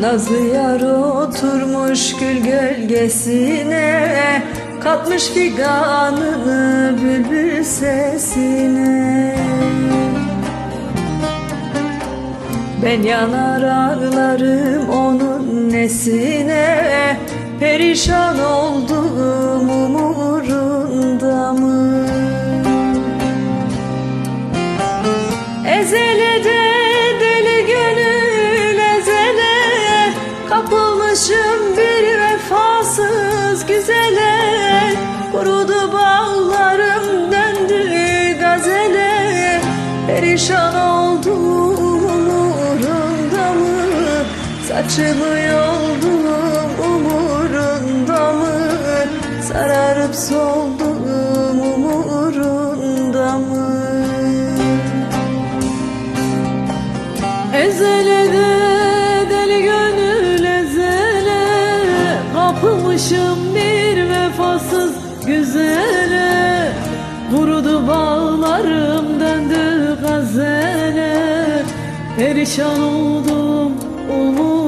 Nazlı yar oturmuş gül gölgesine Katmış figanını bülbül sesine. Ben yanar ağlarım onun nesine Perişan oldum umurunda Kurudu bağlarım döndü gazele. Perişan oldum umurunda mı? Saçımı yoldum umurunda mı? Sararıp soldum umurunda mı? Ezelede deli gönül ezele. Kapılmışım bir vefasız güzele Vurudu bağlarım döndü gazele. Perişan oldum umurunda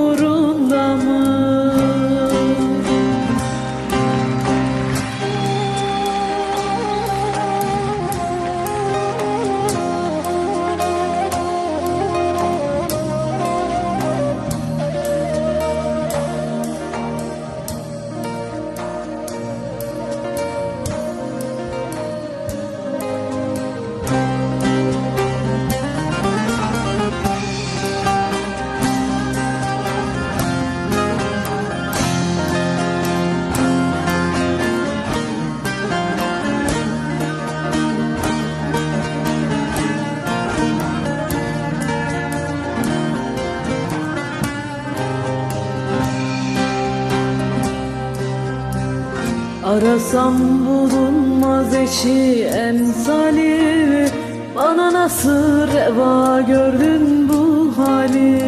Arasam bulunmaz eşi emsali. Bana nasıl reva gördün bu hali?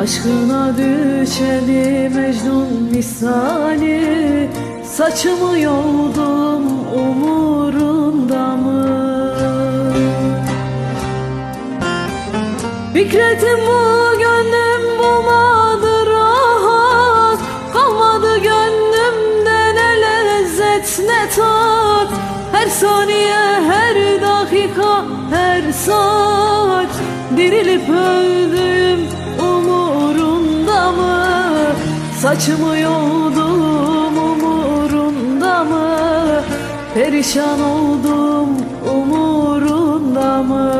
Aşkına düşeli Mecnun misali. Saçımı yoldum umurunda mı? Fikretim bu gönlüm bulmadı rahat ne tat. Her saniye her dakika her saat. Dirilip öldüm umurunda mı? Saçımı yoldum umurunda mı? Perişan oldum umurunda mı?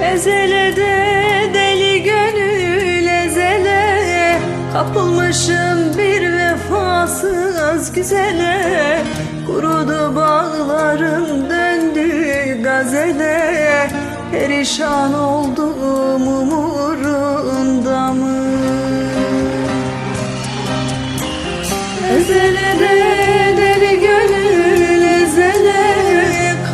Ezelede deli gönül ezele Kapılmışım bir vefasız güzele Kurudu bağlarım döndü gazele. Perişan oldum umurunda mı? Ezelede deli gönül ezele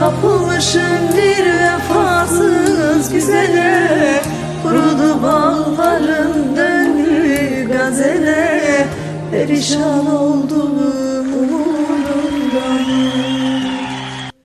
Kapılmışım bir vefasız güzele. Kurudu bağlarım döndü gazele Perişan oldum